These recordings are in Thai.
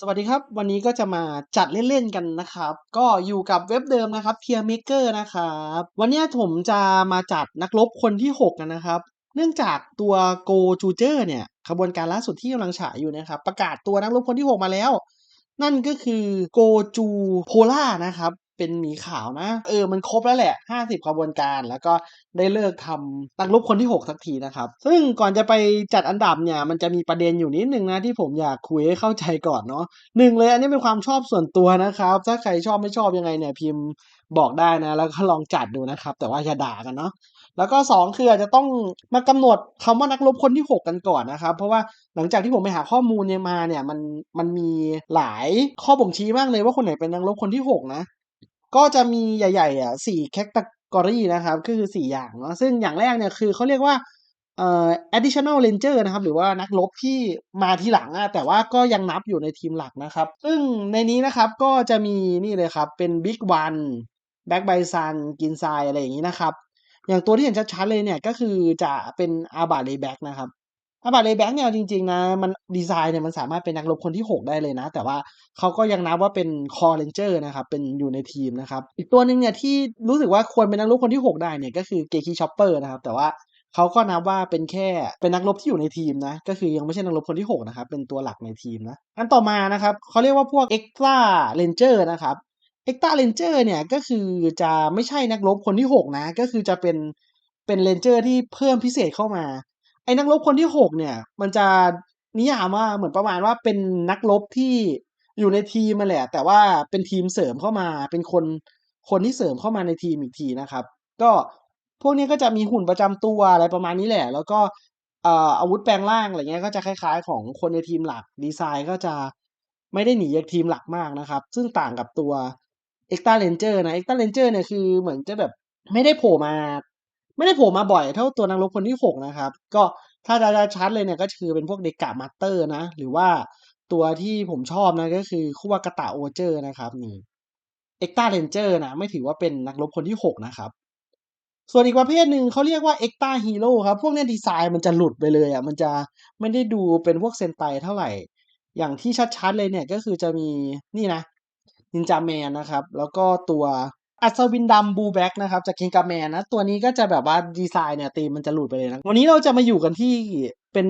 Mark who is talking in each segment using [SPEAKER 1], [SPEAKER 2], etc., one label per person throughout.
[SPEAKER 1] สวัสดีครับ วันนี้ก็จะมาจัดเล่นๆกันนะครับ ก็อยู่กับเว็บเดิมนะครับ p e e r Maker นะครับ วันนี้ผมจะมาจัดนักรบคนที่ 6 กันนะครับ เนื่องจากตัว Go j u j e r เนี่ยขบวนการล่าสุดที่กำลังฉายอยู่นะครับ ประกาศตัวนักรบคนที่ 6 มาแล้ว นั่นก็คือ Go Ju Pola นะครับ เป็นหมีขาวนะ เออมันครบแล้วแหละ 50ขบวนการ แล้วก็ได้เลิกทำนักรบคนที่ 6 สักทีนะครับ ซึ่งก่อนจะไปจัดอันดับเนี่ย มันจะมีประเด็นอยู่นิดนึงนะ ที่ผมอยากคุยให้เข้าใจก่อนเนาะหนึ่งเลยอันนี้เป็นความชอบส่วนตัวนะครับ ถ้าใครชอบไม่ชอบยังไงเนี่ยพิมพ์บอกได้นะ แล้วก็ลองจัดดูนะครับ แต่ว่าอย่าด่ากันเนาะแล้วก็สองคืออาจจะต้องมากำหนดคำว่านักรบคนที่ 6 กันก่อนนะครับ เพราะว่าหลังจากที่ผมไปหาข้อมูลเนี่ยมาเนี่ยมันมันมีหลายข้อบ่งชี้มากเลยว่าคนไหนเป็นนักรบคนที่ 6 นะ ก็จะมีใหญ่ๆอะสี่แคตตากรีนะครับก็คือสี่อย่างเนาะซึ่งอย่างแรกเนี่ยคือเขาเรียกว่าเอ่อ additional ranger นะครับ หรือว่านักรบที่มาทีหลังอะแต่ว่าก็ยังนับอยู่ในทีมหลักนะครับ ซึ่งในนี้นะครับก็จะมีนี่เลยครับ เป็น big one back by sun กินทรายอะไรอย่างนี้นะครับ อย่างตัวที่เห็นชัดๆเลยเนี่ยก็คือจะเป็นอาบาเลแบ็กนะครับ อาบาเลแบ็กเนี่ยจริงๆนะมันดีไซน์เนี่ยมันสามารถเป็นนักรบคนที่ 6 ได้เลยนะ แต่ว่าเขาก็ยังนับว่าเป็นคอเรนเจอร์นะครับเป็นอยู่ในทีมนะครับ อีกตัวหนึ่งเนี่ยที่รู้สึกว่าควรเป็นนักรบคนที่ 6 ได้เนี่ยก็คือเกคีชอปเปอร์นะครับแต่ว่าเขาก็นับว่าเป็นแค่เป็นนักรบที่อยู่ในทีมนะ ก็คือยังไม่ใช่นักรบคนที่ 6 นะครับ เป็นตัวหลักในทีมนะ อันต่อมานะครับเขาเรียกว่าพวกเอ็กซ์ตร้าเรนเจอร์นะครับเอ็กซ์ตร้าเรนเจอร์เนี่ยก็คือจะไม่ใช่นักรบคนที่ 6 นะ ก็คือจะเป็นเป็นเรนเจอร์ที่เพิ่มพิเศษเข้ามา ไอ้นักรบคนที่6เนี่ย มันจะนิยามว่าเหมือนประมาณว่าเป็นนักรบที่อยู่ในทีมมาแหละ แต่ว่าเป็นทีมเสริมเข้ามาเป็นคนคนที่เสริมเข้ามาในทีมอีกทีนะครับ ก็พวกนี้ก็จะมีหุ่นประจำตัวอะไรประมาณนี้แหละ แล้วก็อาวุธแปลงร่างอะไรเงี้ยก็จะคล้ายๆ ของคนในทีมหลักดีไซน์ก็จะไม่ได้หนีจากทีมหลักมากนะครับ ซึ่งต่างกับตัว e x t r a Ranger นะ e x t r a Ranger เนี่ยคือเหมือนจะแบบไม่ได้โผล่มา ไม่ได้โผล่มาบ่อยเท่าตัวนักรบคนที่6นะครับ ก็ ถ้าจะชัดเลยเนี่ยก็คือเป็นพวกเดกามาเตอร์นะ หรือว่าตัวที่ผมชอบนะก็คือคุวากาตะโอเจอร์นะครับนี่เอ็กตาเรนเจอร์นะไม่ถือว่าเป็นนักรบคนที่ 6 นะครับ ส่วนอีกประเภทหนึ่งเขาเรียกว่าเอ็กตาฮีโร่ครับ พวกเนี้ยดีไซน์มันจะหลุดไปเลยอะมันจะไม่ได้ดูเป็นพวกเซนไตเท่าไหร่ อย่างที่ชัดๆเลยเนี่ยก็คือจะมีนี่นะนินจาแมนนะครับ แล้วก็ตัว อัศวินดำบูแบ็กนะครับจากเคงกาแมนนะ ตัวนี้ก็จะแบบว่าดีไซน์เนี่ยตีมมันจะหลุดไปเลยนะ วันนี้เราจะมาอยู่กันที่เป็น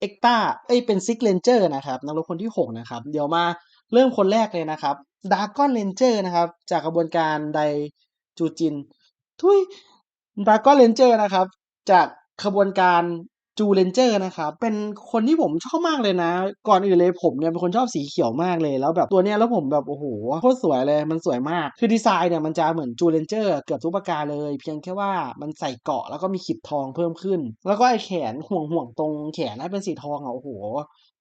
[SPEAKER 1] เอ็กตาเอ้ยเป็นซิกเลนเจอร์นะครับนักรบคนที่ 6 นะครับ เดี๋ยวมาเริ่มคนแรกเลยนะครับดาร์กอนเลนเจอร์นะครับ จากกระบวนการไดจูจิน ทุยดาร์กอนเลนเจอร์นะครับ จากขบวนการ จูเลนเจอร์นะครับเป็นคนที่ผมชอบมากเลยนะ ก่อนอื่นเลยผมเนี่ยเป็นคนชอบสีเขียวมากเลย แล้วแบบตัวเนี้ยแล้วผมแบบโอ้โหโคตรสวยเลยมันสวยมาก คือดีไซน์เนี่ยมันจะเหมือนจูเลนเจอร์เกือบทุกประการเลย เพียงแค่ว่ามันใส่เกาะแล้วก็มีขีดทองเพิ่มขึ้น แล้วก็ไอแขนห่วงห่วงตรงแขนนะเป็นสีทองอะโอ้โห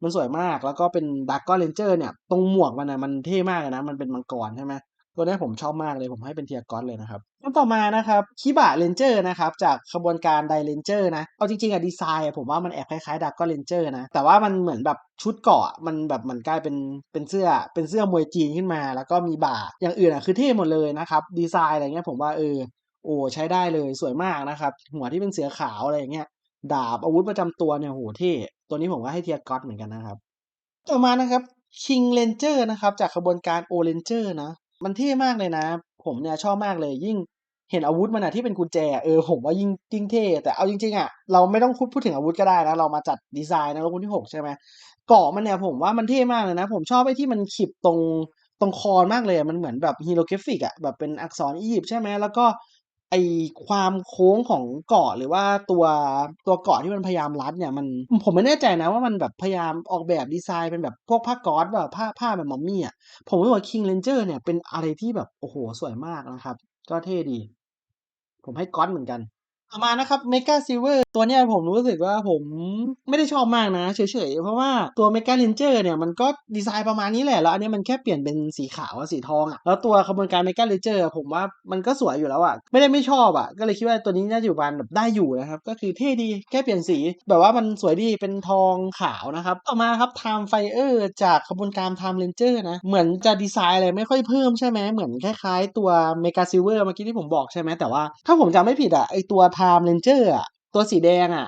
[SPEAKER 1] มันสวยมากแล้วก็เป็นดากก้อนเลนเจอร์เนี่ยตรงหมวกมันนะมันเท่มากเลยนะมันเป็นมังกรใช่ไหมตัวนี้ผมชอบมากเลยผมให้เป็นเทียร์กอนเลยนะครับ แล้วต่อมานะครับคิบะเรนเจอร์นะครับจากขบวนการไดเรนเจอร์นะ เอาจริงๆอะดีไซน์อะผมว่ามันแอบคล้ายๆดักก็เรนเจอร์นะ แต่ว่ามันเหมือนแบบชุดเกาะมันแบบมันกลายเป็นเป็นเสื้อเป็นเสื้อมวยจีนขึ้นมา แล้วก็มีบ่าอย่างอื่นอะคือเท่หมดเลยนะครับ ดีไซน์อะไรเงี้ยผมว่าเออโอ้ใช้ได้เลยสวยมากนะครับ หัวที่เป็นเสือขาวอะไรอย่างเงี้ยดาบอาวุธประจำตัวเนี่ยโหเท่ตัวนี้ผมก็ให้เทียร์กอนเหมือนกันนะครับ ต่อมานะครับคิงเรนเจอร์นะครับจากขบวนการโอเรนเจอร์นะมันเท่มากเลยนะ ผมเนี่ยชอบมากเลยยิ่งเห็นอาวุธมันอะที่เป็นกุญแจเออผมว่ายิ่งยิ่งเท่แต่เอาจริง ๆอะเราไม่ต้องพูดพูดถึงอาวุธก็ได้นะ เรามาจัดดีไซน์นะรบคนที่หกใช่ไหมเกาะมันเนี่ยผมว่ามันเท่มากเลยนะ ผมชอบไอ้ที่มันขีดตรงตรงคอมากเลยมันเหมือนแบบฮีโรกราฟิกอะแบบเป็นอักษรอียิปต์ใช่ไหมแล้วก็ ไอความโค้งของเกาะหรือว่าตัวตัวเกาะที่มันพยายามรัดเนี่ยมันผมไม่แน่ใจนะว่ามันแบบพยายามออกแบบดีไซน์เป็นแบบพวกผ้าก๊อซแบบผ้าผ้าแบบมอมมี่อะผมว่าคิงเลนเจอร์เนี่ยเป็นอะไรที่แบบโอ้โหสวยมากนะครับ ก็เท่ดี ผมให้ก๊อตเหมือนกัน ต่อมานะครับเมกาซิลเวอร์ตัวเนี้ยผมรู้สึกว่าผมไม่ได้ชอบมากนะเฉยๆ เพราะว่าตัวเมกาเลนเจอร์เนี่ยมันก็ดีไซน์ประมาณนี้แหละ แล้วอันนี้มันแค่เปลี่ยนเป็นสีขาวสีทองอะแล้วตัวขบวนการเมกาเลนเจอร์ผมว่ามันก็สวยอยู่แล้วอะไม่ได้ไม่ชอบอะก็เลยคิดว่าตัวนี้น่าจะอยู่บานแบบได้อยู่นะครับก็คือเท่ดีแค่เปลี่ยนสี แบบว่ามันสวยดีเป็นทองขาวนะครับต่อมาครับไทม์ไฟเออร์จากขบวนการไทม์เลนเจอร์นะเหมือนจะดีไซน์อะไรไม่ค่อยเพิ่มใช่ไหมเหมือนคล้ายๆ ตัวเมกาซิลเวอร์เมื่อกี้ที่ผมบอกใช่ไหมแต่ว่าถ้าผมจำไม่ผิดอะไอตัวไทม์เลนเจอร์อะตัวสีแดงอะ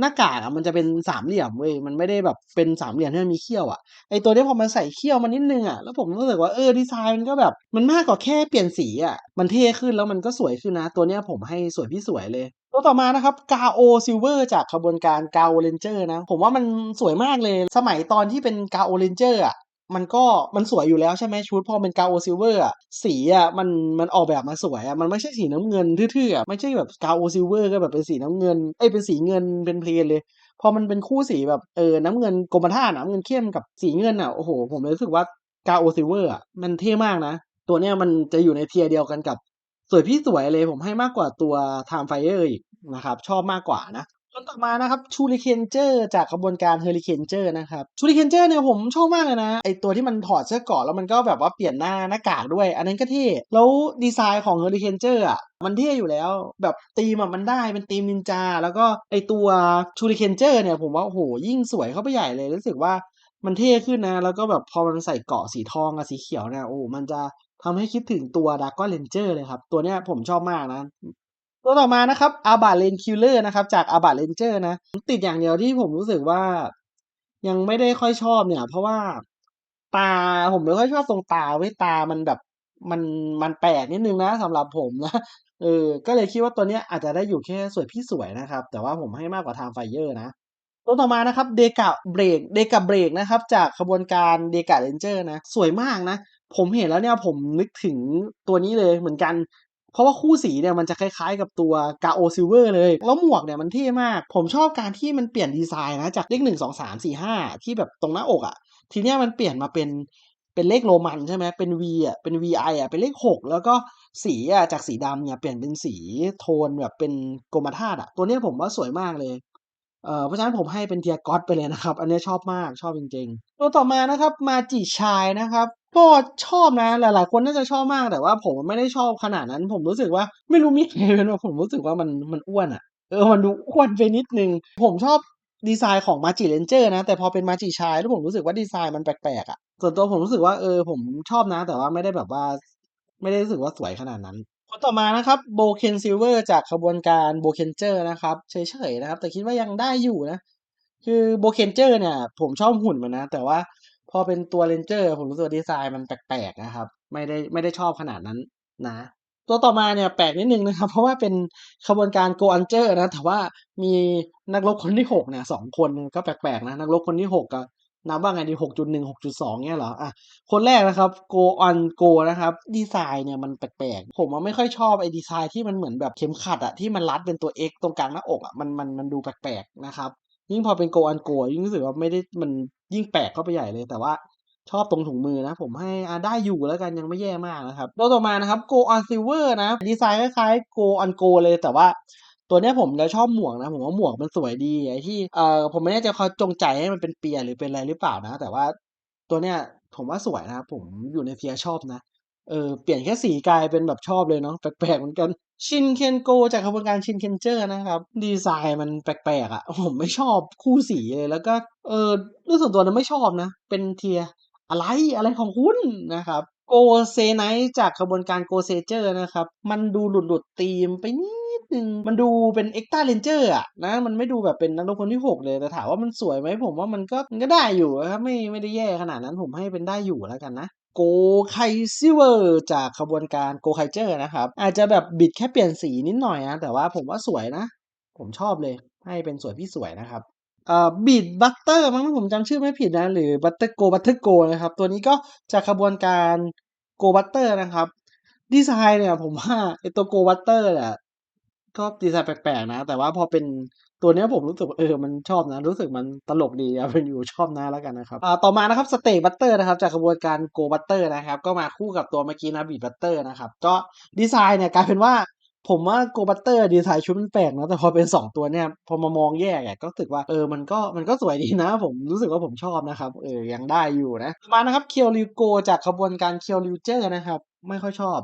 [SPEAKER 1] หน้ากากอะมันจะเป็นสามเหลี่ยมเว้ยมันไม่ได้แบบเป็นสามเหลี่ยมที่มันมีเขี้ยวอะไอตัวนี้พอมันใส่เขี้ยวมานิดนึงอะแล้วผมรู้สึกว่าเออดีไซน์มันก็แบบมันมากกว่าแค่เปลี่ยนสีอะมันเท่ขึ้นแล้วมันก็สวยขึ้นนะ ตัวเนี้ยผมให้สวยพี่สวยเลย ตัวต่อมานะครับกาโอซิลเวอร์จากขบวนการกาโอเรนเจอร์นะ ผมว่ามันสวยมากเลย สมัยตอนที่เป็นกาโอเรนเจอร์อะ มันก็มันสวยอยู่แล้วใช่ไหมชุดพอเป็นกาโอซิลเวอร์อะสีอะมันมันออกแบบมาสวยอะมันไม่ใช่สีน้ำเงินทื่อๆอะไม่ใช่แบบกาโอซิลเวอร์ก็แบบเป็นสีน้ำเงินเอ้เป็นสีเงินเป็นเพลนเลยพอมันเป็นคู่สีแบบเออน้ำเงินกรมท่าน้ำเงินเข้มกับสีเงินอะโอ้โห ผมเลยรู้สึกว่ากาโอซิลเวอร์อะมันเท่มากนะ ตัวเนี้ยมันจะอยู่ในเทียร์เดียวกันกับสวยพี่สวยเลยผมให้มากกว่าตัว Time Fire อีกนะครับ ชอบมากกว่านะ ต้นต่อมานะครับชูริเคนเจอร์จากกระบวนการเฮอริเคนเจอร์นะครับชูริเคนเจอร์เนี่ยผมชอบมากเลยนะไอตัวที่มันถอดเสื้อกราะแล้วมันก็แบบว่าเปลี่ยนหน้าหน้ากากด้วย อันนั้นก็เท่แล้วดีไซน์ของเฮอริเคนเจอร์อะมันเท่อยู่แล้ว แบบธีมอะมันได้เป็นธีมนินจา แล้วก็ไอตัวชูริเคนเจอร์เนี่ยผมว่าโอ้โหยิ่งสวยเข้าไปใหญ่เลยรู้สึกว่ามันเท่ขึ้นนะ แล้วก็แบบพอมันใส่เกาะสีทองกับสีเขียวเนี่ยโอ้มันจะทำให้คิดถึงตัวดาร์ก o เลนเจอร์เลยครับ ตัวเนี้ยผมชอบมากนะ ตัวต่อมานะครับอาบาเลนคิลเลอร์นะครับ จากอาบาเลนเจอร์นะติดอย่างเดียวที่ผมรู้สึกว่า ยังไม่ได้ค่อยชอบเนี่ย เพราะว่าตาผมไม่ค่อยชอบตรงตาไว้ยตามันแบบมันมันแปลกนิดนึงนะสำหรับผมนะเออ ก็เลยคิดว่าตัวเนี้ยอาจจะได้อยู่แค่สวยพี่สวยนะครับ แต่ว่าผมให้มากกว่า Time Fire นะ ตัวต่อมานะครับเดกะเบรกเดกะเบรกนะครับ จากขบวนการเดกะเรนเจอร์นะ สวยมากนะ ผมเห็นแล้วเนี่ยผมนึกถึงตัวนี้เลยเหมือนกัน เพราะว่าคู่สีเนี่ยมันจะคล้ายๆกับตัวกาโอซิลเวอร์เลย แล้วหมวกเนี่ยมันเท่มาก ผมชอบการที่มันเปลี่ยนดีไซน์นะจากเลขหนึ่งสองสามสี่ห้าที่แบบตรงหน้าอกอะ่ะ ทีเนี้ยมันเปลี่ยนมาเป็นเป็นเลขโรมันใช่ไหมเป็น V อะ เป็น VI อะ เป็นเลขหกแล้วก็สีอะ จากสีดำเนี่ย เปลี่ยนเป็นสีโทนแบบเป็นกรมธาตุอะ ตัวเนี้ยผมว่าสวยมากเลย เอ่อเพราะฉะนั้นผมให้เป็นเทียร์ก็อดไปเลยนะครับ อันนี้ชอบมาก ชอบจริงๆ ตัวต่อมานะครับ มาจิชายนะครับ ก็ชอบนะ หลาย ๆ คนน่าจะชอบมากแต่ว่าผมไม่ได้ชอบขนาดนั้น ผมรู้สึกว่าไม่รู้มีใครเป็นผมรู้สึกว่ามันมันอ้วนอะ่ะเออมันดูอ้วนไปนิดนึง ผมชอบดีไซน์ของมาจิเลนเจอร์นะ แต่พอเป็นมาจิชายแล้วผมรู้สึกว่าดีไซน์มันแปลกๆอะ่ะส่วนตัวผมรู้สึกว่าเออผมชอบนะ แต่ว่าไม่ได้แบบว่า ไม่ได้รู้สึกว่าสวยขนาดนั้นคนต่อมานะครับโบเคนซิลเวอร์จากขบวนการโบเคนเจอร์นะครับเฉยๆนะครับ แต่คิดว่ายังได้อยู่นะ คือโบเคนเจอร์เนี่ย ผมชอบหุ่นมันนะ แต่ว่า พอเป็นตัวเรนเจอร์ผมรู้สึกดีไซน์มันแปลกๆนะครับ ไม่ได้ไม่ได้ชอบขนาดนั้นนะ ตัวต่อมาเนี่ยแปลกนิดนึงนะครับ เพราะว่าเป็นขบวนการโกอันเจอร์นะ แต่ว่ามีนักรบคนที่หกเนี่ยสองคนก็แปลกๆนะ นักรบคนที่หกอะนับว่าไงดีหกจุดหนึ่งหกจุดสองเนี่ยเหรอ อะ คนแรกนะครับ go on go นะครับ ดีไซน์เนี่ยมันแปลกๆ ผมไม่ค่อยชอบไอ้ดีไซน์ที่มันเหมือนแบบเข็มขัดอะที่มันรัดเป็นตัว X ตรงกลางหน้าอกอะมันมันมันดูแปลกๆ นะครับ ยิ่งพอเป็น go on go ยิ่งรู้สึกว่าไม่ได้มัน ยิ่งแปลกเข้าไปใหญ่เลยแต่ว่าชอบตรงถุงมือนะ ผมให้อาได้อยู่แล้วกันยังไม่แย่มากนะครับตัวต่อมานะครับ go on silver นะ ดีไซน์คล้ายๆ go on go เลยแต่ว่าตัวเนี้ยผมจะชอบหมวกนะ ผมว่าหมวกมันสวยดีไอ้ที่เอ่อผมไม่แน่ใจเขาจงใจให้มันเป็นเปียหรือเป็นอะไรหรือเปล่านะ แต่ว่าตัวเนี้ยผมว่าสวยนะครับผมอยู่ในเทียชอบนะ เออเปลี่ยนแค่สีกลายเป็นแบบชอบเลยเนาะแปลกๆเหมือนกันชินเคนโกจากขบวนการชินเคนเจอร์นะครับ ดีไซน์มันแปลกๆอะ่ะ ผมไม่ชอบคู่สีเลยแล้วก็เออด้วยส่วนตัวนั้นไม่ชอบนะ เป็นเทียอะไรอะไรของคุณนะครับโกเซไนจากขบวนการโกเซเจอร์นะครับ มันดูหลุดหลุดธีมไปนิดนึง มันดูเป็นเอ็กตาเรนเจอร์อะนะ มันไม่ดูแบบเป็นนักรบคนที่หกเลย แต่ถามว่ามันสวยไหมผมว่ามันก็มันก็ได้อยู่ครับไม่ไม่ได้แย่ขนาดนั้นผมให้เป็นได้อยู่แล้วกันนะ โกไคซิเวอร์จากขบวนการโกไคเจอร์นะครับ อาจจะแบบบิดแค่เปลี่ยนสีนิดหน่อยนะ แต่ว่าผมว่าสวยนะ ผมชอบเลย ให้เป็นสวยพี่สวยนะครับเอ่อบีดบัตเตอร์มั้งผมจำชื่อไม่ผิดนะ หรือบัตเตอร์โกบัตเตอร์โกนะครับ ตัวนี้ก็จากขบวนการโกบัตเตอร์นะครับ ดีไซน์เนี่ยผมว่าไอตัวโกบัตเตอร์เนี่ย ก็ดีไซน์แปลกๆนะ แต่ว่าพอเป็นตัวเนี้ยผมรู้สึกว่าเออมันชอบนะ รู้สึกมันตลกดีเอาเป็นอยู่ชอบนะแล้วกันนะครับอ่าต่อมานะครับสเตย์บัตเตอร์นะครับจากกระบวนการโกบัตเตอร์นะครับ ก็มาคู่กับตัวเมื่อกี้นะบีบัตเตอร์นะครับ ก็ดีไซน์เนี่ยกลายเป็นว่า ผมว่าโกบัตเตอร์ดีไซน์ชุดมันแปลกนะแต่พอเป็นสองตัวเนี่ย พอมามองแยกอะก็รู้สึกว่าเออมันก็มันก็สวยดีนะ ผมรู้สึกว่าผมชอบนะครับ เออยังได้อยู่นะ มานะครับเคียวริโกจากขบวนการเคียวริวเจอร์นะครับ ไม่ค่อยชอบ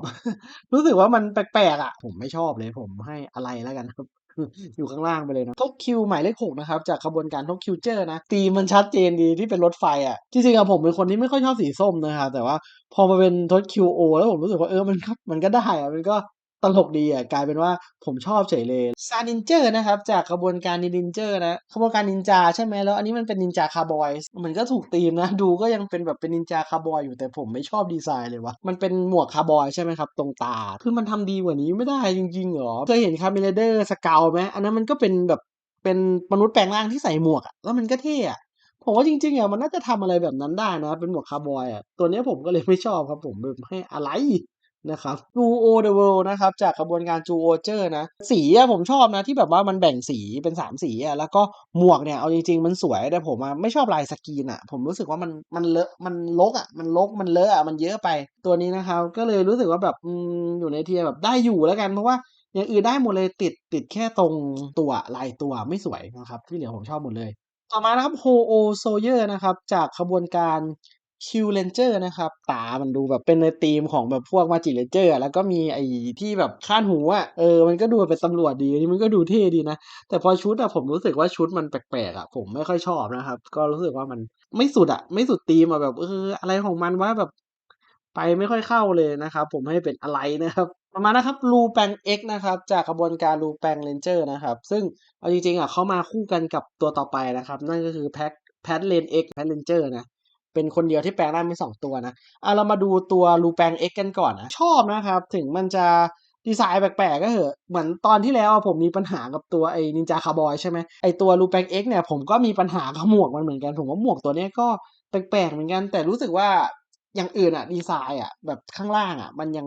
[SPEAKER 1] รู้สึกว่ามันแปลกๆอะ ผมไม่ชอบเลยผมให้อะไรแล้วกันครับอยู่ข้างล่างไปเลยนะทกคิวหมายเลขหกนะครับจากขบวนการทกคิวเจอร์นะตีมันชัดเจนดีที่เป็นรถไฟอะจริงๆอะผมเป็นคนที่ไม่ค่อยชอบสีส้มนะครับแต่ว่าพอมาเป็นทกคิวโอแล้วผมรู้สึกว่าเออมันก็มันก็ได้อะมันก็ ตลกดีอะกลายเป็นว่าผมชอบเฉยเลย Shredder นะครับ จากขบวนการ Ninja นะขบวนการนินจาใช่ไหมแล้วอันนี้มันเป็นนินจาคาวบอยมันก็ถูกธีมนะ ดูก็ยังเป็นแบบเป็นนินจาคาวบอยอยู่แต่ผมไม่ชอบดีไซน์เลยวะมันเป็นหมวกคาวบอยใช่ไหมครับ ตรงตา คือมันทำดีกว่านี้ไม่ได้จริงๆหรอเคยเห็น Kamen Rider Skull ไหมอันนั้นมันก็เป็นแบบเป็นมนุษย์แปลงร่างที่ใส่หมวกอะแล้วมันก็เท่อะผมว่าจริงๆอะมันน่าจะทำอะไรแบบนั้นได้นะ เป็นหมวกคาวบอยอะตัวนี้ผมก็เลยไม่ชอบครับผมแบบให้อะไร นะครับ Duo the World นะครับ จากขบวนการ Zyuohger นะ สีอะผมชอบนะ ที่แบบว่ามันแบ่งสีเป็น 3 สีอะแล้วก็หมวกเนี่ย เอาจริง ๆ มันสวย แต่ผมอะไม่ชอบลายสกรีนอะผมรู้สึกว่ามันมันเลอะมันรกอะมันรกมันเลอะอะมันเยอะไปตัวนี้นะครับ ก็เลยรู้สึกว่าแบบออยู่ใน Tier แบบได้อยู่แล้วกันเพราะว่าอย่างอื่นได้หมดเลยติดติดแค่ตรงตัวลายตัวไม่สวยนะครับที่เหลือผมชอบหมดเลย ต่อมานะครับ Ho-Oh Soldier นะครับจากขบวนการ Kyuranger นะครับตามันดูแบบเป็นในธีมของแบบพวก Magic Ranger อะแล้วก็มีไอ้ที่แบบคาดหูอะเออมันก็ดูเป็นตำรวจดีนนี้มันก็ดูเท่ดีนะ แต่พอชุดอะผมรู้สึกว่าชุดมันแปลกๆอะผมไม่ค่อยชอบนะครับ ก็รู้สึกว่ามันไม่สุดอะไม่สุดธีมอะแบบเอออะไรของมันวะแบบไปไม่ค่อยเข้าเลยนะครับ ผมให้เป็นอะไรนะครับต่อมาณนะครับ Lupang X นะครับ จากขบวนการ Lupang Ranger นะครับ ซึ่งเอาจริงๆอะเขามาคู่กันกับตัวต่อไปนะครับ นั่นก็คือ Pat Pat Lane X Pat Ranger นะ เป็นคนเดียวที่แปลงร่างเป็น2ตัวนะอาเรามาดูตัว Lupang X กันก่อนนะชอบนะครับ ถึงมันจะดีไซน์แปลกๆก็เถอะเหมือนตอนที่แล้วผมมีปัญหากับตัวไอ้นินจาคาวบอยใช่ไหมไอ้ตัว Lupang X เนี่ยผมก็มีปัญหากับหมวกมันเหมือนกัน ผมว่าหมวกตัวนี้ก็แปลกๆเหมือนกัน แต่รู้สึกว่าอย่างอื่นอะดีไซน์อะแบบข้างล่างอะมันยัง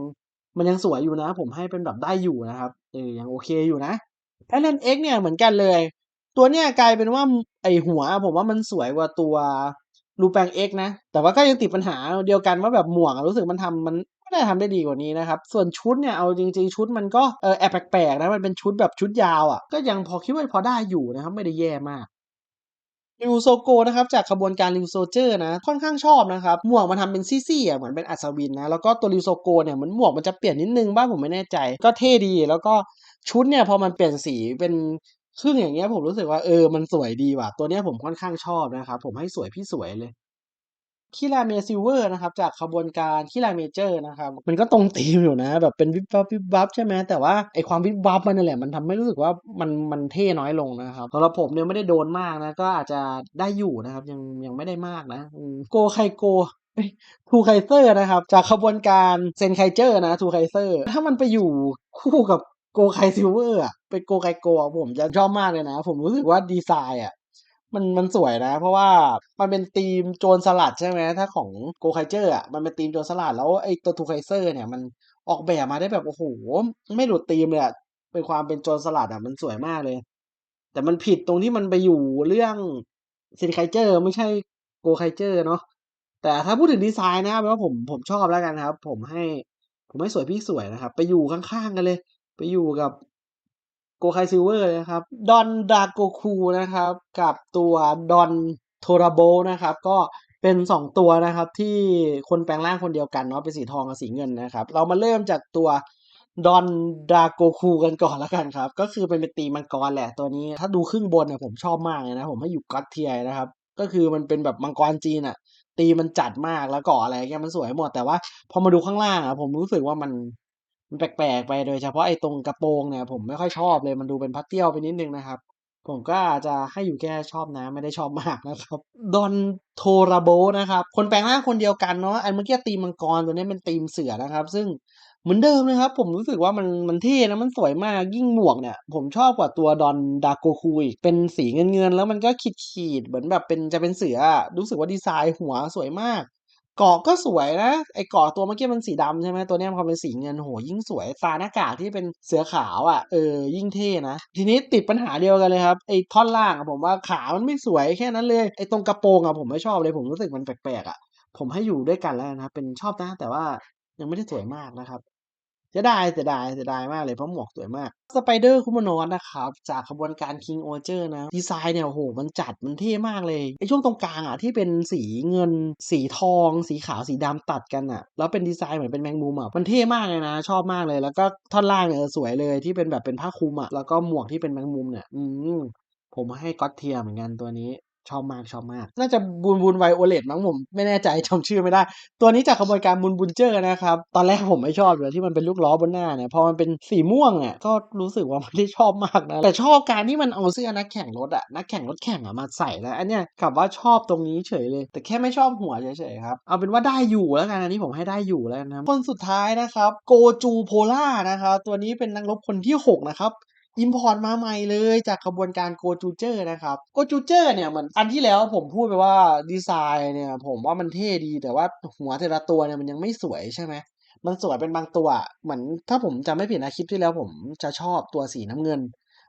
[SPEAKER 1] มันยังสวยอยู่นะ ผมให้เป็นแบบได้อยู่นะครับเออยังโอเคอยู่นะ Pat Lane X เนี่ยเหมือนกันเลย ตัวเนี้ยกลายเป็นว่าไอหัวผมว่ามันสวยกว่าตัว Lupang X นะ แต่ว่าก็ยังติดปัญหาเดียวกันว่าแบบหมวกรู้สึกมันทำมันไม่ได้ทำได้ดีกว่านี้นะครับ ส่วนชุดเนี่ย เอาจริง ๆ ชุดมันก็เออแอบแปลกๆนะ มันเป็นชุดแบบชุดยาวอะก็ยังพอคิดว่าพอได้อยู่นะครับ ไม่ได้แย่มาก Ryusogo นะครับจากขบวนการ Ryusoulger นะค่อนข้างชอบนะครับหมวกมันทำเป็นซี่ๆอะเหมือนเป็นอัศวินนะแล้วก็ตัว Ryusogo เนี่ยเหมือนหมวกมันจะเปลี่ยนนิดนึงเปล่าผมไม่แน่ใจ ก็เท่ดีแล้วก็ชุดเนี่ยพอมันเปลี่ยนสีเป็น ครึ่งอย่างเงี้ยผมรู้สึกว่าเออมันสวยดีว่ะ ตัวเนี้ยผมค่อนข้างชอบนะครับ ผมให้สวยพี่สวยเลย Kirame Silver นะครับ จากขบวนการ Kiramager นะครับ มันก็ตรงธีมอยู่นะ แบบเป็นวิบวับๆใช่ไหมแต่ว่าไอความวิบวับมันนั่นแหละมันทำให้รู้สึกว่ามันมันเท่น้อยลงนะครับสำหรับผมเนี่ยไม่ได้โดนมากนะ ก็อาจจะได้อยู่นะครับ ยังยังไม่ได้มากนะอืม Gokaigo เอ๊ย Trukaiger นะครับ จากขบวนการ Zenkaiger นะ Trukaiger ถ้ามันไปอยู่คู่กับ Gokai Silver อะเป็น Gokaigo อะผมจะชอบมากเลยนะ ผมรู้สึกว่าดีไซน์อะมันมันสวยนะ เพราะว่ามันเป็นธีมโจรสลัดใช่ไหมถ้าของ Gokaiger อะมันเป็นธีมโจรสลัดแล้วไอ้ตัว Trukaiger เนี่ยมันออกแบบมาได้แบบโอ้โฮไม่หลุดธีมเลยอะเป็นความเป็นโจรสลัดอะมันสวยมากเลย แต่มันผิดตรงที่มันไปอยู่เรื่อง Zenkaiger ไม่ใช่ Gokaiger เนาะแต่ถ้าพูดถึงดีไซน์นะครับเอาเป็นว่าผมผมชอบแล้วกันครับ ผมให้ ผมให้สวยพี่สวยนะครับ ไปอยู่ข้างๆกันเลย ไปอยู่กับ Gokai Silver เลยนะครับ Don Dagoku นะครับ กับตัว Don Torabo นะครับ ก็เป็น 2 ตัวนะครับ ที่คนแปลงร่างคนเดียวกันเนาะเป็นสีทองกับสีเงินนะครับ เรามาเริ่มจากตัว Don Dagoku กันก่อนแล้วกันครับ ก็คือมันเป็นธีมังกรแหละตัวนี้ ถ้าดูครึ่งบนอะผมชอบมากเลยนะ ผมให้อยู่ God Tier นะครับ ก็คือมันเป็นแบบมังกรจีนอะธีมันจัดมากแล้วกราะอะไรเงี้ยมันสวยหมดแต่ว่าพอมาดูข้างล่างอะผมรู้สึกว่ามัน มันแปลกๆไปโดยเฉพาะไอ้ตรงกระโปรงเนี่ยผมไม่ค่อยชอบเลยมันดูเป็นพระเตี้ยวไปนิดนึงนะครับ ผมก็อาจจะให้อยู่แค่ชอบนะไม่ได้ชอบมากนะครับ Don Torabo นะครับ คนแปลงร่างคนเดียวกันเนาะอันเมื่อกี้ธีมมังกรตัวนี้เป็นธีมเสือนะครับ ซึ่งเหมือนเดิมเลยครับ ผมรู้สึกว่ามันมันเท่นะมันสวยมากยิ่งหมวกเนี่ย ผมชอบกว่าตัว Don Dagoku อีกเป็นสีเงินๆแล้วมันก็ขีดๆเหมือนแบบเป็นจะเป็นเสือรู้สึกว่าดีไซน์หัวสวยมาก เกาะก็สวยนะไอ้เกาะตัวเมื่อกี้มันสีดำใช่ไหมตัวเนี้ยพอเป็นสีเงินโหยิ่งสวยตาหน้ากากที่เป็นเสือขาวอะเออยิ่งเท่นะ ทีนี้ติดปัญหาเดียวกันเลยครับไอ้ท่อนล่างอะผมว่าขามันไม่สวยแค่นั้นเลยไอ้ตรงกระโปรงอะผมไม่ชอบเลยผมรู้สึกมันแปลกๆอะผมให้อยู่ด้วยกันแล้วนครับเป็นชอบนะแต่ว่ายังไม่ได้สวยมากนะครับ เสียดายเสียดายเสียดายมากเลยเพราะหมวกสวยมาก Spider Kumonot นนะครับ จากขบวนการ King-Oger นะ ดีไซน์เนี่ยโอ้โฮมันจัดมันเท่มากเลยไอช่วงตรงกลางอะที่เป็นสีเงิน สีทอง สีขาวสีดำตัดกันน่ะ แล้วเป็นดีไซน์เหมือนเป็นแมงมุมอะมันเท่มากเลยนะ ชอบมากเลย แล้วก็ท่อนล่างเนี่ยสวยเลยที่เป็นแบบเป็นผ้าคลุมอะแล้วก็หมวกที่เป็นแมงมุมเนี่ย อืมผมให้ God Tier เหมือนกันตัวนี้ ชอบมากชอบมาก น่าจะบูนบูนไวโอเลตมั้งผมไม่แน่ใจจำชื่อไม่ได้ ตัวนี้จากขบวนการบุนบุนเจอร์นะครับ ตอนแรกผมไม่ชอบเลยที่มันเป็นลูกล้อบนหน้าเนี่ย พอมันเป็นสีม่วงอะก็รู้สึกว่าไม่ได้ชอบมากนะ แต่ชอบการที่มันเอาเสื้อนักแข่งรถอะนักแข่งรถแข่งอะมาใส่แล้วอันเนี้ยกลับว่าชอบตรงนี้เฉยเลย แต่แค่ไม่ชอบหัวเฉยๆครับเอาเป็นว่าได้อยู่แล้วกันอันนี้ผมให้ได้อยู่แล้วนะคนสุดท้ายนะครับโกจูโพล่านะครับตัวนี้เป็นนักรบคนที่หกนะครับ อิมพอร์ตมาใหม่เลยจากกระบวนการโกจูเจอร์นะครับโกจูเจอร์เนี่ยเหมือนอันที่แล้วผมพูดไปว่าดีไซน์เนี่ย ผมว่ามันเท่ดี แต่ว่าหัวแต่ละตัวเนี่ยมันยังไม่สวยใช่ไหมมันสวยเป็นบางตัว เหมือนถ้าผมจำไม่ผิดนะคลิปที่แล้วผมจะชอบตัวสีน้ำเงิน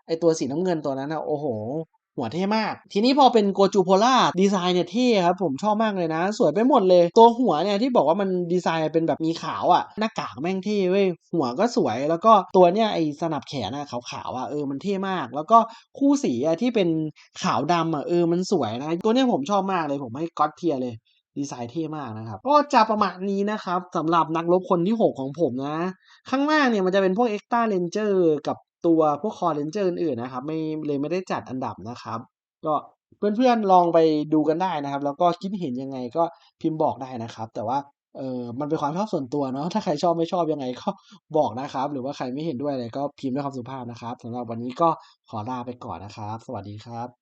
[SPEAKER 1] ไอตัวสีน้ำเงินตัวนั้นนะโอ้โห หัวเท่มาก ทีนี้พอเป็นโกจูโพล่าดีไซน์เนี่ยเท่ครับ ผมชอบมากเลยนะ สวยไปหมดเลย ตัวหัวเนี่ยที่บอกว่ามันดีไซน์เป็นแบบมีขาวอะ่ะ หน้ากากแม่งเท่เว้ย หัวก็สวย แล้วก็ตัวเนี่ยไอสนับแขนอะขาวๆอะ่ะเออมันเท่มาก แล้วก็คู่สีอะที่เป็นขาวดำอะ่ะเออมันสวยนะ ตัวเนี้ยผมชอบมากเลย ผมให้ก็อดเทียเลย ดีไซน์เท่มากนะครับ ก็จะประมาณนี้นะครับสำหรับนักรบคนที่ 6 ของผมนะ ข้างล่างเนี่ยมันจะเป็นพวก Extra Ranger กับ ตัวพวกคอเรนเจอร์อื่นๆนะครับไม่เลยไม่ได้จัดอันดับนะครับ ก็เพื่อนๆลองไปดูกันได้นะครับ แล้วก็คิดเห็นยังไงก็พิมพ์บอกได้นะครับ แต่ว่าเออมันเป็นความชอบส่วนตัวเนาะถ้าใครชอบไม่ชอบยังไงก็บอกนะครับ หรือว่าใครไม่เห็นด้วยอะไรก็พิมพ์ด้วยความสุภาพนะครับสำหรับวันนี้ก็ขอลาไปก่อนนะครับ สวัสดีครับ